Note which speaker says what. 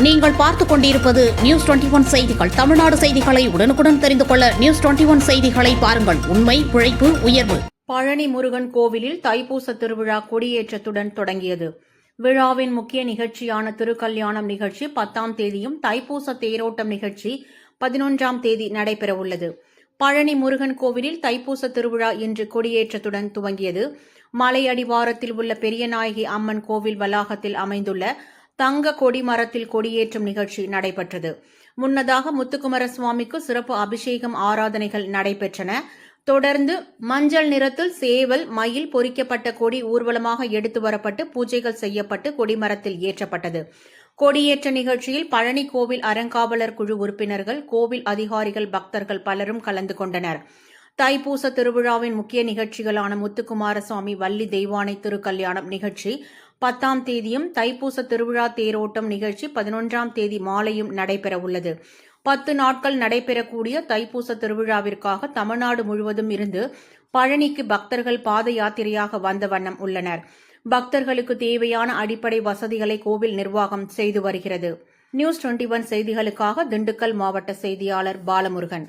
Speaker 1: நீங்கள் பார்த்துக் கொண்டிருப்பது நியூஸ் டுவெண்டி ஒன் செய்திகள். தமிழ்நாடு செய்திகளை உடனுக்குடன் தெரிந்து கொள்ள நியூஸ் டுவெண்டி ஒன் செய்திகளை பாருங்கள். உண்மை உழைப்பு உயர்வு.
Speaker 2: பழனி முருகன் கோவிலில் தைப்பூச திருவிழா கொடியேற்றத்துடன் தொடங்கியது. விழாவின் முக்கிய நிகழ்ச்சியான திருக்கல்யாணம் நிகழ்ச்சி பத்தாம் தேதியும் தைப்பூச தேரோட்டம் நிகழ்ச்சி பதினொன்றாம் தேதி நடைபெறவுள்ளது. பழனி முருகன் கோவிலில் தைப்பூச திருவிழா இன்று கொடியேற்றத்துடன் துவங்கியது. மலை அடிவாரத்தில் உள்ள பெரியநாயகி அம்மன் கோவில் வளாகத்தில் அமைந்துள்ள தங்க கொடி மரத்தில் கொடியேற்றும் நிகழ்ச்சி நடைபெற்றது. முன்னதாக முத்துக்குமார சுவாமிக்கு சிறப்பு அபிஷேகம் ஆராதனைகள் நடைபெற்றன. தொடர்ந்து மஞ்சள் நிறத்தில் சேவல் மயில் பொறிக்கப்பட்ட கொடி ஊர்வலமாக எடுத்து வரப்பட்டு பூஜைகள் செய்யப்பட்டு கொடிமரத்தில் ஏற்றப்பட்டது. கொடியேற்ற நிகழ்ச்சியில் பழனி கோவில் அறங்காவலர் குழு உறுப்பினர்கள் கோவில் அதிகாரிகள் பக்தர்கள் பலரும் கலந்து கொண்டனர். தைப்பூச திருவிழாவின் முக்கிய நிகழ்ச்சிகளான முத்துக்குமாரசுவாமி வள்ளி தெய்வானை திருக்கல்யாணம் நிகழ்ச்சி பத்தாம் தேதியும் தைப்பூச திருவிழா தேரோட்டம் நிகழ்ச்சி பதினொன்றாம் தேதி மாலையும் நடைபெறவுள்ளது பத்து நாட்கள் நடைபெறக்கூடிய தைப்பூச திருவிழாவிற்காக தமிழ்நாடு முழுவதும் இருந்து பழனிக்கு பக்தர்கள் பாத யாத்திரையாக வந்த வண்ணம் உள்ளனர். பக்தர்களுக்கு தேவையான அடிப்படை வசதிகளை கோவில் நிர்வாகம் செய்து வருகிறது. நியூஸ் டுவெண்டி ஒன் செய்திகளுக்காக திண்டுக்கல் மாவட்ட செய்தியாளர் பாலமுருகன்.